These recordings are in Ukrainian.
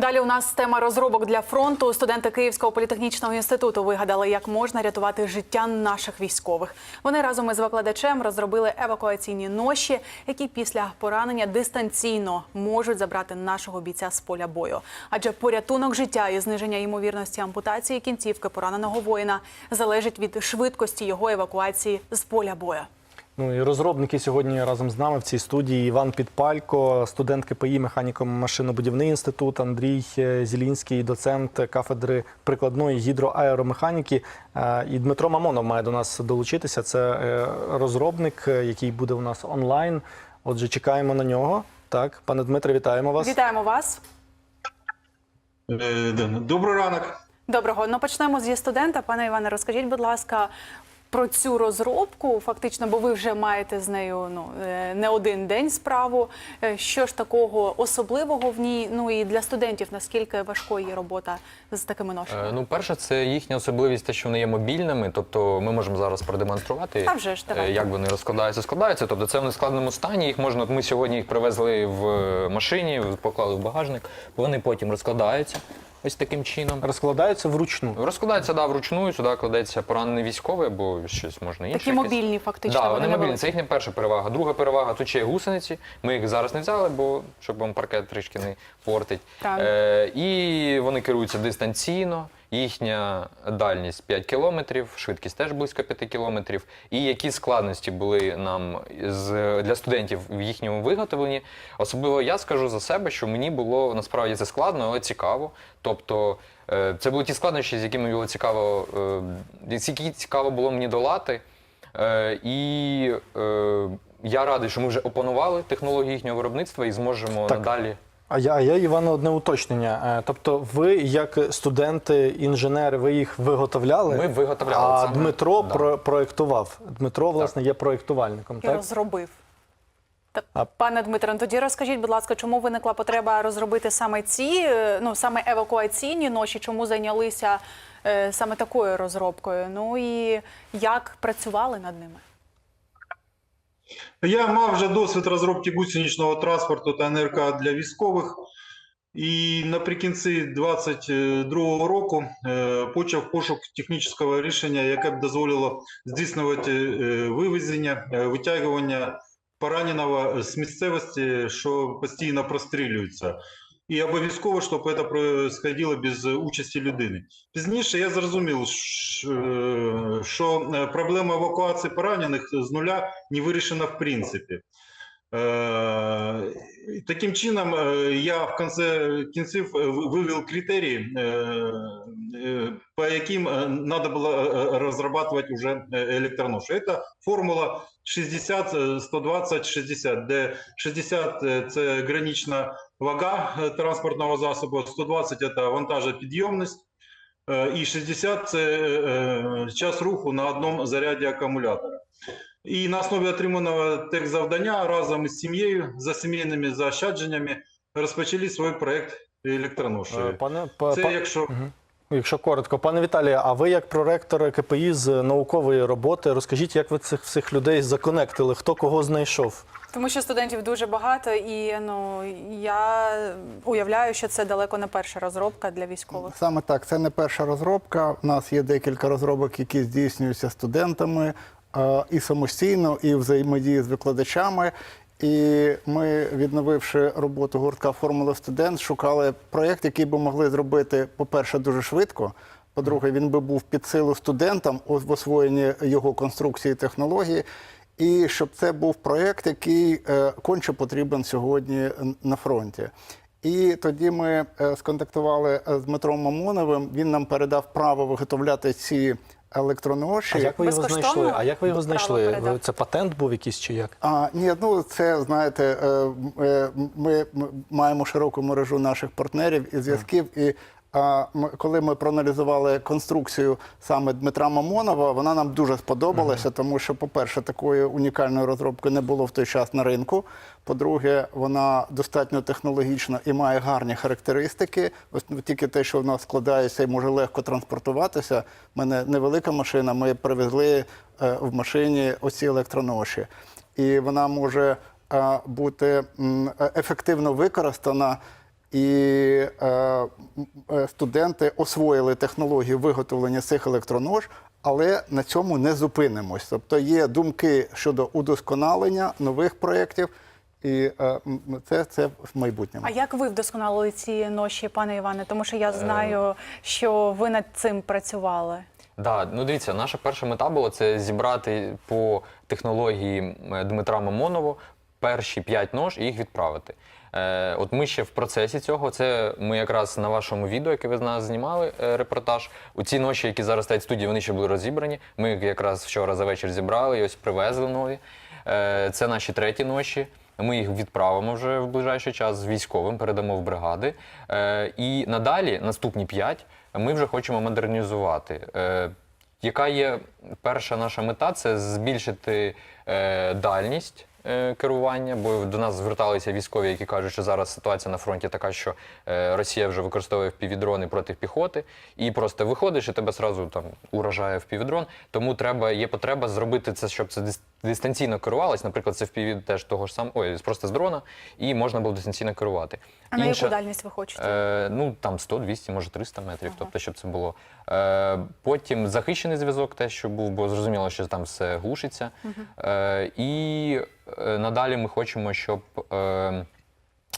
Далі у нас тема розробок для фронту. Студенти Київського політехнічного інституту вигадали, як можна рятувати життя наших військових. Вони разом із викладачем розробили евакуаційні ноші, які після поранення дистанційно можуть забрати нашого бійця з поля бою. Адже порятунок життя і зниження ймовірності ампутації кінцівки пораненого воїна залежить від швидкості його евакуації з поля бою. Ну і розробники сьогодні разом з нами в цій студії Іван Підпалько, студент КПІ механіко-машинобудівний інститут, Андрій е, Зілінський, доцент кафедри прикладної гідроаеромеханіки. Е, І Дмитро Мамонов має до нас долучитися. Це е, розробник, який буде у нас онлайн. Отже, чекаємо на нього. Так, пане Дмитре, вітаємо вас. Вітаємо вас. Добрий ранок. Доброго. Ну почнемо зі студента. Пане Іване, розкажіть, будь ласка, про цю розробку, фактично, бо ви вже маєте з нею ну е, не один день справу. Е, Що ж такого особливого в ній? Ну і для студентів наскільки важкою є робота з такими ношами? Е, Ну, перше, це їхня особливість, те, що вони є мобільними. Тобто, ми можемо зараз продемонструвати, А вже ж, е, давайте. як вони розкладаються, складаються. Тобто, це в нескладному стані. Їх можна. Ми сьогодні їх привезли в е, машині, поклали в багажник. Вони потім розкладаються ось таким чином. Розкладаються вручну. Розкладається да, вручну, сюди кладеться поранений військовий або щось можна інше. Такі якесь. мобільні, фактично, Да, вони вони мобільні. Це їхня перша перевага. Друга перевага тут ще є гусениці. Ми їх зараз не взяли, бо щоб вам паркет трішки не портить. Правильно. Е, і вони керуються дистанційно. Їхня дальність 5 кілометрів, швидкість теж близько 5 кілометрів. І які складності були нам з, для студентів в їхньому виготовленні. Особливо я скажу за себе, що мені було насправді це складно, але цікаво. Тобто е, це були ті складнощі, з якими було цікаво, е, які цікаво було мені долати. Е, і я радий, що ми вже опанували технологію їхнього виробництва і зможемо Так. надалі. А я, а я Іване, одне уточнення. Е, Тобто, ви, як студенти, інженери, ви їх виготовляли? Ми виготовляли А саме. Дмитро Да. про- проєктував. Дмитро, власне, є проєктувальником. І Так? розробив. Та, А- Пане Дмитре, ну тоді розкажіть, будь ласка, чому виникла потреба розробити саме ці, е, ну саме евакуаційні ноші, чому зайнялися е, саме такою розробкою? Ну і як працювали над ними? Я мав вже досвід розробки гусеничного транспорту та НРК для військових. І наприкінці 2022 року е, почав пошук технічного рішення, яке б дозволило здійснювати е, вивезення, е, витягування пораненого з місцевості, що постійно прострілюється. І обов'язково, щоб це происходило без участі людини. Пізніше я зрозумів, е, що е, проблема евакуації поранених з нуля не вирішена в принципі. Е, Таким чином, е, я в конце кінців е, ви- вивів критерії, по яким треба було розробляти вже електроноші. Це формула 60, е, 120, 60, де 60 – це гранична вага транспортного засобу, 120 – це вантажопідйомність, і 60 – це час руху на одному заряді акумулятора. І на основі отриманого техзавдання разом із сім'єю за сімейними заощадженнями розпочали свій проект електроноші. Е, Пане, па- Це па- якщо Мгм. Якщо коротко, пане Віталію, а ви як проректор КПІ з наукової роботи, розкажіть, як ви цих всіх людей законектили? Хто кого знайшов? Тому що студентів дуже багато, і ну я уявляю, що це далеко не перша розробка для військових. Саме так, це не перша розробка. У нас є декілька розробок, які здійснюються студентами і самостійно, і взаємодії з викладачами. І ми, відновивши роботу гуртка Формула студент, шукали проєкт, який би могли зробити, по-перше, дуже швидко. По-друге, він би був під силу студентам в освоєнні його конструкції технології. І щоб це був проєкт, який е, конче потрібен сьогодні на фронті. І тоді ми е, сконтактували е, з Дмитром Мамоновим. Він нам передав право виготовляти ці електроноші. А як ви його знайшли? А як ви його знайшли? Ви- Це патент був якийсь чи як? А, ні, ну це знаєте, е, е, ми, маємо широку мережу наших партнерів і зв'язків. І коли ми проаналізували конструкцію саме Дмитра Мамонова, вона нам дуже сподобалася, тому що, по-перше, такої унікальної розробки не було в той час на ринку. По-друге, вона достатньо технологічна і має гарні характеристики. Ось тільки те, що вона складається і може легко транспортуватися. У мене невелика машина. Ми привезли е, в машині оці електроноші і вона може е, бути ефективно використана І е, е, студенти освоїли технологію виготовлення цих електронож, але на цьому не зупинимось. Тобто є думки щодо удосконалення нових проєктів, і е, це, це в майбутньому. А як ви вдосконалили ці ноші, пане Іване? Тому що я знаю, що ви над цим працювали. Да, ну дивіться, наша перша мета була це зібрати по технології е, Дмитра Мамонова перші п'ять нож і їх відправити. Е, от ми ще в процесі цього. Це ми якраз на вашому відео, яке ви з нас знімали, е, репортаж. У ці ноші, які зараз стоять в студії, вони ще були розібрані. Ми їх якраз вчора за вечір зібрали і ось привезли нові. Е, це наші треті ноші. Ми їх відправимо вже в ближайший час з військовим, передамо в бригади. І надалі, наступні п'ять, ми вже хочемо модернізувати. Яка є перша наша мета? Це збільшити дальність керування, бо до нас зверталися військові, які кажуть, що зараз ситуація на фронті така, що е, Росія вже використовує впівдрони проти піхоти, і просто виходиш, і тебе зразу там уражає впівдрон. Тому треба є потреба зробити це, щоб це дис- дистанційно керувалось. Наприклад, це впівід теж того ж самого, ой, просто з дрона, і можна було дистанційно керувати. А на яку дальність ви хочете? Е, ну там 100, 200, може 300 метрів, тобто, щоб це було. Е, потім захищений зв'язок, те, що був, бо зрозуміло, що там все глушиться. Е, і е, надалі ми хочемо, щоб. Е,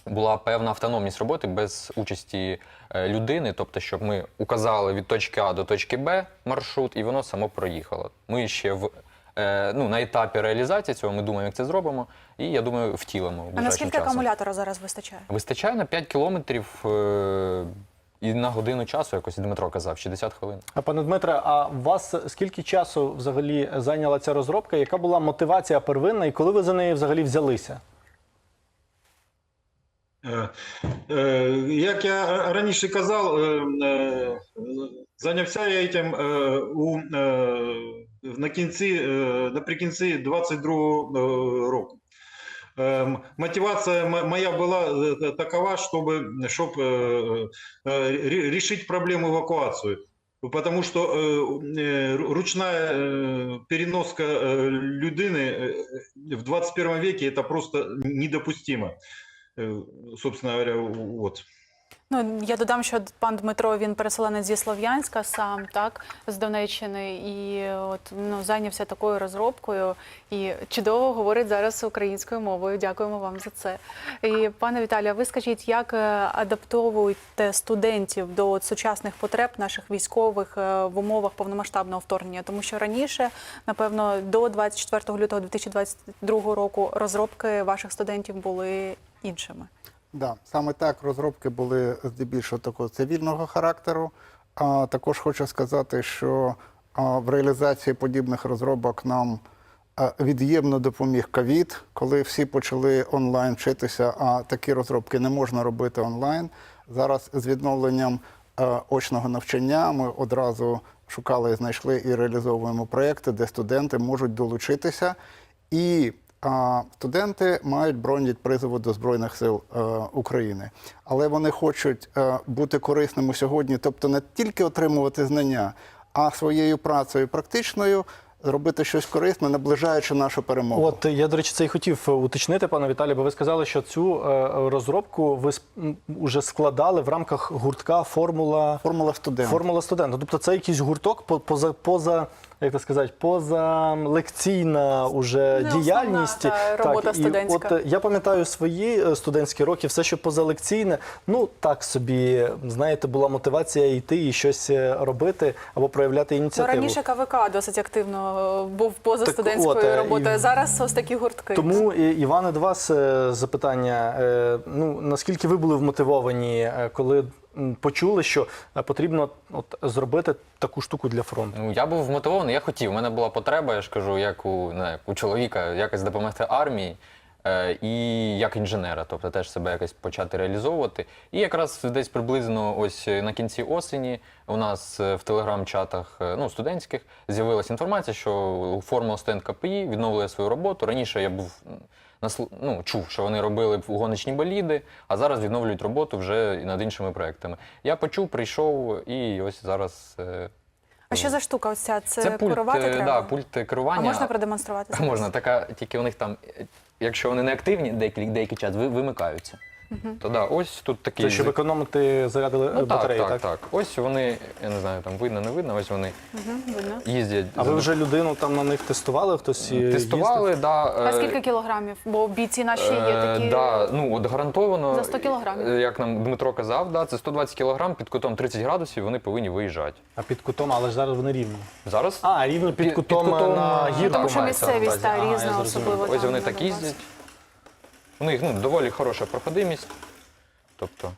була певна автономність роботи без участі е, людини, тобто, щоб ми указали від точки А до точки Б маршрут, і воно само проїхало. Ми ще в ну, на етапі реалізації цього ми думаємо, як це зробимо, і я думаю, втілимо. А наскільки часом. акумулятора зараз вистачає? Вистачає на 5 кілометрів е, і на годину часу, якось Дмитро казав, 60 хвилин. А пане Дмитре, а у вас скільки часу взагалі зайняла ця розробка? Яка була мотивація первинна, і коли ви за неї взагалі взялися? Е, е, Як я раніше казав, е, е, зайнявся я цим е, у, е, на кінці, е, наприкінці 22 року. Е, Мотивація м- моя була е, такова, щоб, щоб е, е, ре- решить проблему эвакуации. Потому что э, э, ру- ручная э, переноска э, людини э, в 21 веке это просто недопустимо. Э, Собственно говоря, вот. Ну я додам, що пан Дмитро він переселенець зі Слов'янська сам, так з Донеччини, і от ну зайнявся такою розробкою і чудово говорить зараз українською мовою. Дякуємо вам за це. І пане Віталію, ви скажіть, як е, адаптовуєте студентів до сучасних потреб наших військових е, в умовах повномасштабного вторгнення? Тому що раніше, напевно, до 24 лютого 2022 року розробки ваших студентів були іншими. Да, саме так розробки були здебільшого такого цивільного характеру. А також хочу сказати, що в реалізації подібних розробок нам від'ємно допоміг ковід, коли всі почали онлайн вчитися, а такі розробки не можна робити онлайн. Зараз з відновленням очного навчання ми одразу шукали, знайшли і реалізовуємо проекти, де студенти можуть долучитися. І студенти мають бронь від призову до Збройних сил е, України, але вони хочуть е, бути корисними сьогодні, тобто не тільки отримувати знання, а своєю працею практичною зробити щось корисне, наближаючи нашу перемогу. От я, до речі, це і хотів уточнити, пане Віталію, бо ви сказали, що цю е, розробку ви уже складали в рамках гуртка Формула Формула студента. Формула студента. Тобто це якийсь гурток по- поза поза. Як це сказати, поза лекційна уже Не основна, діяльність. та, робота і студентська. от е, я пам'ятаю свої е, студентські роки, все, що позалекційне, ну так собі, знаєте, була мотивація йти і щось е, робити або проявляти Ну, ініціативу. раніше КВК досить активно е, був поза Так студентською от, е, роботою. і- Зараз ось такі гуртки. Тому, і- Іване, до вас е, запитання. Е, Ну, наскільки ви були вмотивовані, е, коли почули, що е, потрібно от, зробити таку штуку для фронту? Ну, я був вмотивований, я хотів. У мене була потреба, я ж кажу, як у, не, у чоловіка, якось допомогти армії. Е, і як інженера, тобто теж себе якось почати реалізовувати. І якраз десь приблизно ось на кінці осені у нас е, в телеграм-чатах е, ну, студентських з'явилася інформація, що формула студент КПІ відновлює свою роботу. Раніше я був ну, чув, що вони робили гоночні боліди, а зараз відновлюють роботу вже над іншими проектами. Я почув, прийшов і ось зараз. е, А що за штука? Ось ця? Це, це пульт, керувати е, треба? да, пульт керування. А можна продемонструвати? зараз? Можна, така, тільки у них там, е, якщо вони не активні деякий, деякий час, ви, вимикаються. То да, ось тут такі Це щоб економити заряди ну, батареї, так, так? так. Ось вони, я не знаю, там видно, не видно. Ось вони видно. їздять. А ви вже людину там на них тестували? Хтось і тестували, їздив? да. А е, скільки кілограмів? Бо бійці наші є Е, такі. Да, ну от гарантовано. За 100 кілограмів. е, Як нам Дмитро казав, да, це 120 кілограм під кутом 30 градусів, вони повинні виїжджати. А під кутом, але ж зараз вони рівні. Зараз А, рівно під, Під- кутом, під кутом, на гірку. Тому що мається місцевість та різна, особливо ось там вони так їздять. У них ну, доволі хороша проходимість. Тобто.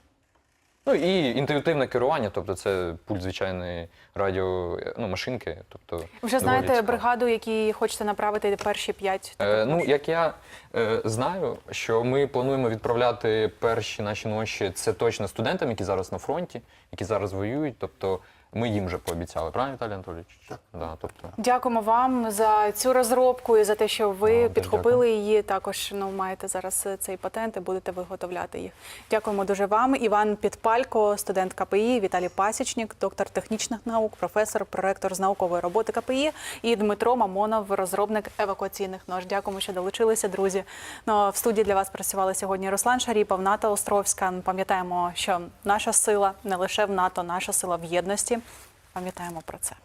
Ну і інтуїтивне керування, тобто це пульт звичайної радіо, ну, машинки. Тобто, Вже знаєте цікаво. бригаду, які хочете направити перші п'ять. Е, ну, як я е, знаю, що ми плануємо відправляти перші наші ноші, це точно студентам, які зараз на фронті, які зараз воюють. Тобто ми їм вже пообіцяли, правильно, Віталій Анатолійович? Так. Да, тобто, Дякуємо вам за цю розробку і за те, що ви теж підхопили її. Також ну маєте зараз цей патент і будете виготовляти їх. Дякуємо дуже вам. Іван Підпалько, студент КПІ, Віталій Пасічник, доктор технічних наук, професор, проректор з наукової роботи КПІ і Дмитро Мамонов, розробник евакуаційних нож. Дякуємо, що долучилися, друзі. Ну в студії для вас працювали сьогодні Руслан Шаріпов, Ната Островська. Пам'ятаємо, що наша сила не лише в НАТО, наша сила в єдності. Пам'ятаємо про це.